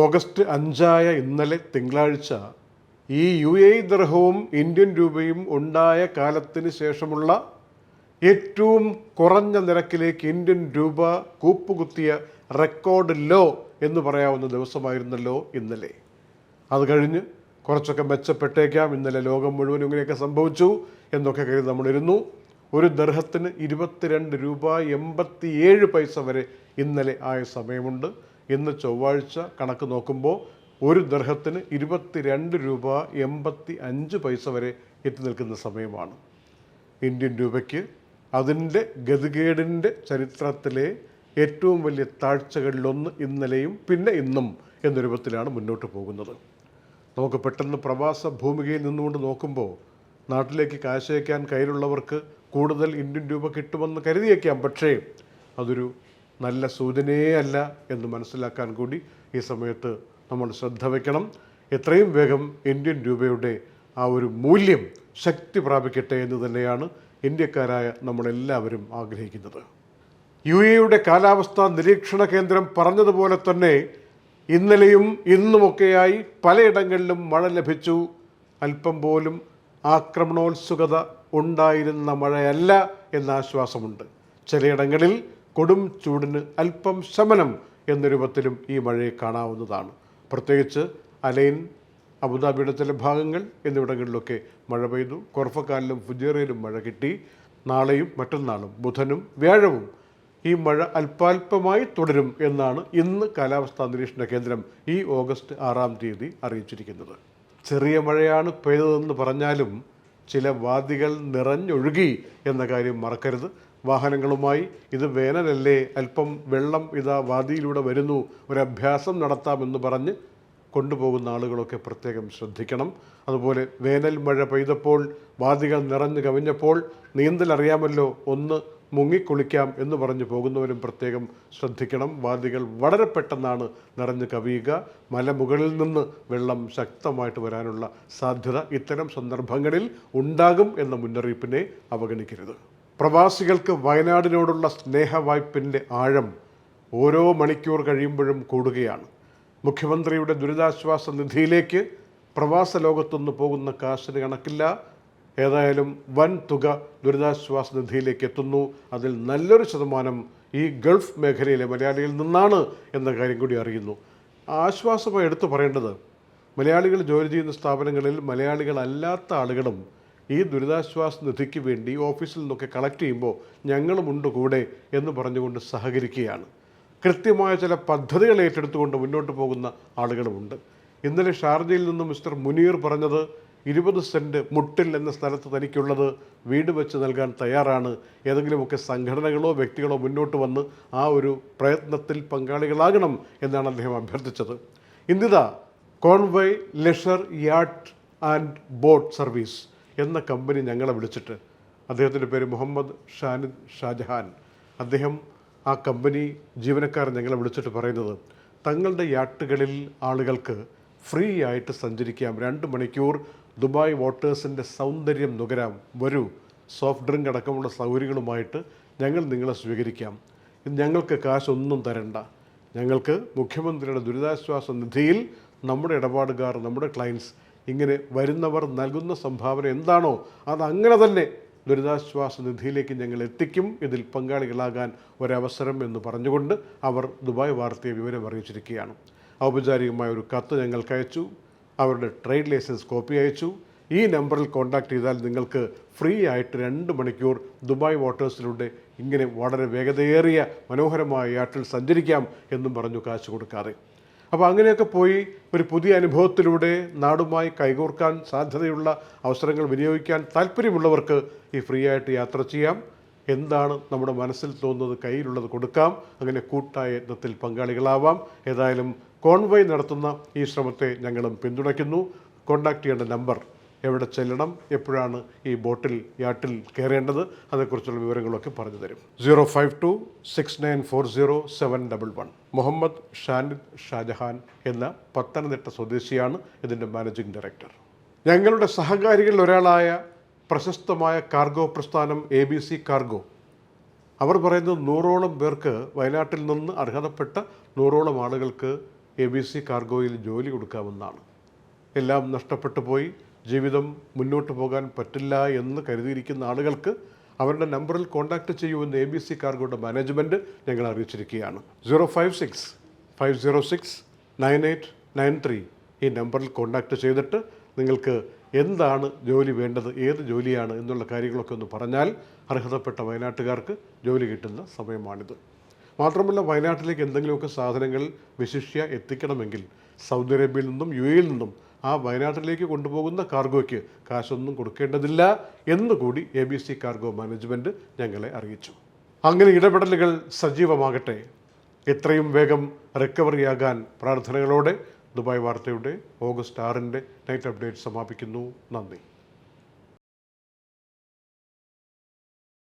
August അഞ്ചായ ഇന്നലെ തിങ്കളാഴ്ച ഈ യു എ ദർഹവും ഇന്ത്യൻ രൂപയും ഉണ്ടായ കാലത്തിന് ശേഷമുള്ള ഏറ്റവും കുറഞ്ഞ നിരക്കിലേക്ക് ഇന്ത്യൻ രൂപ കൂപ്പുകുത്തിയ റെക്കോർഡ് ലോ എന്ന് പറയാവുന്ന ദിവസമായിരുന്നല്ലോ ഇന്നലെ. അത് കഴിഞ്ഞ് കുറച്ചൊക്കെ മെച്ചപ്പെട്ടേക്കാം. ഇന്നലെ ലോകം മുഴുവൻ ഇങ്ങനെയൊക്കെ സംഭവിച്ചു എന്നൊക്കെ കരുതി നമ്മളിരുന്നു. ഒരു ദർഹത്തിന് ഇരുപത്തിരണ്ട് രൂപ എൺപത്തിയേഴ് പൈസ വരെ ഇന്നലെ ആയ സമയമുണ്ട്. ഇന്ന് ചൊവ്വാഴ്ച കണക്ക് നോക്കുമ്പോൾ ഒരു ദർഹത്തിന് ഇരുപത്തിരണ്ട് രൂപ എൺപത്തി അഞ്ച് പൈസ വരെ എത്തി നിൽക്കുന്ന സമയമാണ്. ഇന്ത്യൻ രൂപയ്ക്ക് അതിന്റെ ഗതികേടിന്റെ ചരിത്രത്തിലെ ഏറ്റവും വലിയ താഴ്ചകളിലൊന്ന് ഇന്നലെയും പിന്നെ ഇന്നും എന്ന രൂപത്തിലാണ് മുന്നോട്ട് പോകുന്നത്. നമുക്ക് പെട്ടെന്ന് പ്രവാസ ഭൂമികയിൽ നിന്നുകൊണ്ട് നോക്കുമ്പോൾ നാട്ടിലേക്ക് കാശയക്കാൻ കയ്യിലുള്ളവർക്ക് കൂടുതൽ ഇന്ത്യൻ രൂപ കിട്ടുമെന്ന് കരുതിയേക്കാം. പക്ഷേ അതൊരു നല്ല സൂചനയേ അല്ല എന്ന് മനസ്സിലാക്കാൻ കൂടി ഈ സമയത്ത് നമ്മൾ ശ്രദ്ധ വയ്ക്കണം എത്രയും വേഗം ഇന്ത്യൻ രൂപയുടെ ആ ഒരു മൂല്യം ശക്തി പ്രാപിക്കട്ടെ എന്ന് തന്നെയാണ് ഇന്ത്യക്കാരായ നമ്മളെല്ലാവരും ആഗ്രഹിക്കുന്നത്. യു എയുടെ കാലാവസ്ഥാ നിരീക്ഷണ കേന്ദ്രം പറഞ്ഞതുപോലെ തന്നെ ഇന്നലെയും ഇന്നുമൊക്കെയായി പലയിടങ്ങളിലും മഴ ലഭിച്ചു. അല്പം പോലും ആക്രമണോത്സുകത ഉണ്ടായിരുന്ന മഴയല്ല എന്ന ആശ്വാസമുണ്ട്. ചിലയിടങ്ങളിൽ കൊടും ചൂടിന് അല്പം ശമനം എന്ന രൂപത്തിലും ഈ മഴയെ കാണാവുന്നതാണ്. പ്രത്യേകിച്ച് അലൈൻ അബുദാബിയുടെ ചില ഭാഗങ്ങൾ എന്നിവിടങ്ങളിലൊക്കെ മഴ പെയ്തു. കൊർഫക്കാലിലും ഫുജേറയിലും മഴ കിട്ടി. നാളെയും മറ്റന്നാളും ബുധനും വ്യാഴവും ഈ മഴ അല്പാൽപമായി തുടരും എന്നാണ് ഇന്ന് കാലാവസ്ഥാ നിരീക്ഷണ കേന്ദ്രം ഈ ഓഗസ്റ്റ് ആറാം തീയതി അറിയിച്ചിരിക്കുന്നത്. ചെറിയ മഴയാണ് പെയ്തതെന്ന് പറഞ്ഞാലും ചില വാദികൾ നിറഞ്ഞൊഴുകി എന്ന കാര്യം മറക്കരുത്. വാഹനങ്ങളുമായി. ഇത് വേനലല്ലേ? അല്പം വെള്ളം ഇതാ വാദിയിലൂടെ വരുന്നു. ഒരു അഭ്യാസം നടത്താമെന്ന് പറഞ്ഞ് കൊണ്ടുപോകുന്ന ആളുകളൊക്കെ പ്രത്യേകം ശ്രദ്ധിക്കണം. അതുപോലെ വേനൽ മഴ പെയ്തപ്പോൾ വാദികൾ നിറഞ്ഞു കവിഞ്ഞപ്പോൾ നീന്തൽ അറിയാമല്ലോ ഒന്ന് മുങ്ങിക്കുളിക്കാം എന്ന് പറഞ്ഞു പോകുന്നവരും പ്രത്യേകം ശ്രദ്ധിക്കണം. വാദികൾ വളരെ പെട്ടെന്നാണ് നിറഞ്ഞു കവിയുക. മലമുകളിൽ നിന്ന് വെള്ളം ശക്തമായിട്ട് വരാനുള്ള സാധ്യത ഇത്തരം സന്ദർഭങ്ങളിൽ ഉണ്ടാകും എന്ന മുന്നറിയിപ്പിനെ അവഗണിക്കരുത്. പ്രവാസികൾക്ക് വയനാടിനോടുള്ള സ്നേഹവായ്പിന്റെ ആഴം ഓരോ മണിക്കൂർ കഴിയുമ്പോഴും കൂടുകയാണ്. മുഖ്യമന്ത്രിയുടെ ദുരിതാശ്വാസ നിധിയിലേക്ക് പ്രവാസ ലോകത്തുനിന്ന് പോകുന്ന കാശിന് കണക്കില്ല. ഏതായാലും വൻ തുക ദുരിതാശ്വാസ നിധിയിലേക്ക് എത്തുന്നു. അതിൽ നല്ലൊരു ശതമാനം ഈ ഗൾഫ് മേഖലയിലെ മലയാളികളിൽ നിന്നാണ് എന്ന കാര്യം കൂടി അറിയുന്നു. ആശ്വാസമായി എടുത്തു പറയേണ്ടത് മലയാളികൾ ജോലി ചെയ്യുന്ന സ്ഥാപനങ്ങളിൽ മലയാളികളല്ലാത്ത ആളുകളും ഈ ദുരിതാശ്വാസ നിധിക്ക് വേണ്ടി ഓഫീസിൽ നിന്നൊക്കെ കളക്ട് ചെയ്യുമ്പോൾ ഞങ്ങളുമുണ്ട് കൂടെ എന്ന് പറഞ്ഞുകൊണ്ട് സഹകരിക്കുകയാണ്. കൃത്യമായ ചില പദ്ധതികൾ ഏറ്റെടുത്തുകൊണ്ട് മുന്നോട്ട് പോകുന്ന ആളുകളുമുണ്ട്. ഇന്നലെ ഷാർജയിൽ നിന്ന് മിസ്റ്റർ മുനീർ പറഞ്ഞത് ഇരുപത് സെന്റ് മുട്ടിൽ എന്ന സ്ഥലത്ത് തനിക്കുള്ളത് വീട് വെച്ച് നൽകാൻ തയ്യാറാണ്. ഏതെങ്കിലുമൊക്കെ സംഘടനകളോ വ്യക്തികളോ മുന്നോട്ട് വന്ന് ആ ഒരു പ്രയത്നത്തിൽ പങ്കാളികളാകണം എന്നാണ് അദ്ദേഹം അഭ്യർത്ഥിച്ചത്. ഇന്നിതാ Conway leisure yacht and boat service എന്ന കമ്പനി ഞങ്ങളെ വിളിച്ചിട്ട് അദ്ദേഹത്തിന്റെ പേര് മുഹമ്മദ് ഷാനിദ് ഷാജഹാൻ. അദ്ദേഹം ആ കമ്പനി ജീവനക്കാർ ഞങ്ങളെ വിളിച്ചിട്ട് പറയുന്നത് തങ്ങളുടെ യാട്ടുകളിൽ ആളുകൾക്ക് ഫ്രീ ആയിട്ട് സഞ്ചരിക്കാം. രണ്ട് മണിക്കൂർ ദുബായ് വാട്ടേഴ്സിന്റെ സൗന്ദര്യം നുകരാം. വരൂ. സോഫ്റ്റ് ഡ്രിങ്ക് അടക്കമുള്ള സൗകര്യങ്ങളുമായിട്ട് ഞങ്ങൾ നിങ്ങളെ സ്വീകരിക്കാം. ഞങ്ങൾക്ക് കാശൊന്നും തരണ്ട. ഞങ്ങൾക്ക് മുഖ്യമന്ത്രിയുടെ ദുരിതാശ്വാസ നിധിയിൽ നമ്മുടെ ഇടപാടുകാർ നമ്മുടെ ക്ലയൻസ് ഇങ്ങനെ വരുന്നവർ നൽകുന്ന സംഭാവന എന്താണോ അത് അങ്ങനെ തന്നെ ദുരിതാശ്വാസ നിധിയിലേക്ക് ഞങ്ങൾ എത്തിക്കും. ഇതിൽ പങ്കാളികളാകാൻ ഒരവസരം എന്ന് പറഞ്ഞുകൊണ്ട് അവർ ദുബായ് വാർത്തയെ വിവരം അറിയിച്ചിരിക്കുകയാണ്. ഔപചാരികമായ ഒരു കത്ത് ഞങ്ങൾക്ക് അയച്ചു. അവരുടെ ട്രേഡ് ലൈസൻസ് കോപ്പി അയച്ചു. ഈ നമ്പറിൽ കോൺടാക്ട് ചെയ്താൽ നിങ്ങൾക്ക് ഫ്രീ ആയിട്ട് രണ്ട് മണിക്കൂർ ദുബായ് വാട്ടേഴ്സിലൂടെ ഇങ്ങനെ വളരെ വേഗതയേറിയ മനോഹരമായ യാട്ടിൽ സഞ്ചരിക്കാം എന്നും പറഞ്ഞു കാശ് കൊടുക്കാതെ. അപ്പോൾ അങ്ങനെയൊക്കെ പോയി ഒരു പുതിയ അനുഭവത്തിലൂടെ നാടുമായി കൈകോർക്കാൻ സാധ്യതയുള്ള അവസരങ്ങൾ വിനിയോഗിക്കാൻ താല്പര്യമുള്ളവർക്ക് ഈ ഫ്രീ ആയിട്ട് യാത്ര ചെയ്യാം. എന്താണ് നമ്മുടെ മനസ്സിൽ തോന്നുന്നത് കയ്യിലുള്ളത് കൊടുക്കാം. അങ്ങനെ കൂട്ടായ യത്നത്തിൽ പങ്കാളികളാവാം. ഏതായാലും കോൺവോയ് നടത്തുന്ന ഈ ശ്രമത്തെ ഞങ്ങളും പിന്തുണയ്ക്കുന്നു. കോൺടാക്ട് ചെയ്യേണ്ട നമ്പർ എവിടെ ചെല്ലണം എപ്പോഴാണ് ഈ ബോട്ടിൽ യാട്ടിൽ കയറേണ്ടത് അതേക്കുറിച്ചുള്ള വിവരങ്ങളൊക്കെ പറഞ്ഞു തരും. Zero five two six nine four zero seven double one. Muhammad Shanid Shajahan എന്ന പത്തനംതിട്ട സ്വദേശിയാണ് ഇതിന്റെ മാനേജിംഗ് ഡയറക്ടർ. ഞങ്ങളുടെ സഹകാരികളിൽ ഒരാളായ പ്രശസ്തമായ കാർഗോ പ്രസ്ഥാനം എ ബി സി കാർഗോ. അവർ പറയുന്നത് നൂറോളം പേർക്ക് വയനാട്ടിൽ നിന്ന് അർഹതപ്പെട്ട നൂറോളം ആളുകൾക്ക് എ ബി സി കാർഗോയിൽ ജോലി കൊടുക്കാമെന്നാണ് എല്ലാം നഷ്ടപ്പെട്ടു പോയി. ജീവിതം മുന്നോട്ട് പോകാൻ പറ്റില്ല എന്ന് കരുതിയിരിക്കുന്ന ആളുകൾക്ക് അവരുടെ നമ്പറിൽ കോൺടാക്ട് ചെയ്യുമെന്ന് എ ബി സി കാർഗോയുടെ മാനേജ്മെന്റ് ഞങ്ങൾ അറിയിച്ചിരിക്കുകയാണ്. Zero five six five zero six nine eight nine three ഈ നമ്പറിൽ കോൺടാക്ട് ചെയ്തിട്ട് നിങ്ങൾക്ക് എന്താണ് ജോലി വേണ്ടത് ഏത് ജോലിയാണ് എന്നുള്ള കാര്യങ്ങളൊക്കെ ഒന്ന് പറഞ്ഞാൽ അർഹതപ്പെട്ട വയനാട്ടുകാർക്ക് ജോലി കിട്ടുന്ന സമയമാണിത്. മാത്രമല്ല വയനാട്ടിലേക്ക് എന്തെങ്കിലുമൊക്കെ സാധനങ്ങൾ വിശിഷ്യ എത്തിക്കണമെങ്കിൽ സൗദി അറേബ്യയിൽ നിന്നും യു എയിൽ നിന്നും ആ വയനാട്ടിലേക്ക് കൊണ്ടുപോകുന്ന കാർഗോയ്ക്ക് കാശൊന്നും കൊടുക്കേണ്ടതില്ല എന്നുകൂടി A B C cargo management ഞങ്ങളെ അറിയിച്ചു. അങ്ങനെ ഇടപെടലുകൾ സജീവമാകട്ടെ. എത്രയും വേഗം റിക്കവറി ആകാൻ പ്രാർത്ഥനകളോടെ ദുബായ് വാർത്തയുടെ ഓഗസ്റ്റ് ആറിന്റെ നൈറ്റ് അപ്ഡേറ്റ് സമാപിക്കുന്നു. നന്ദി.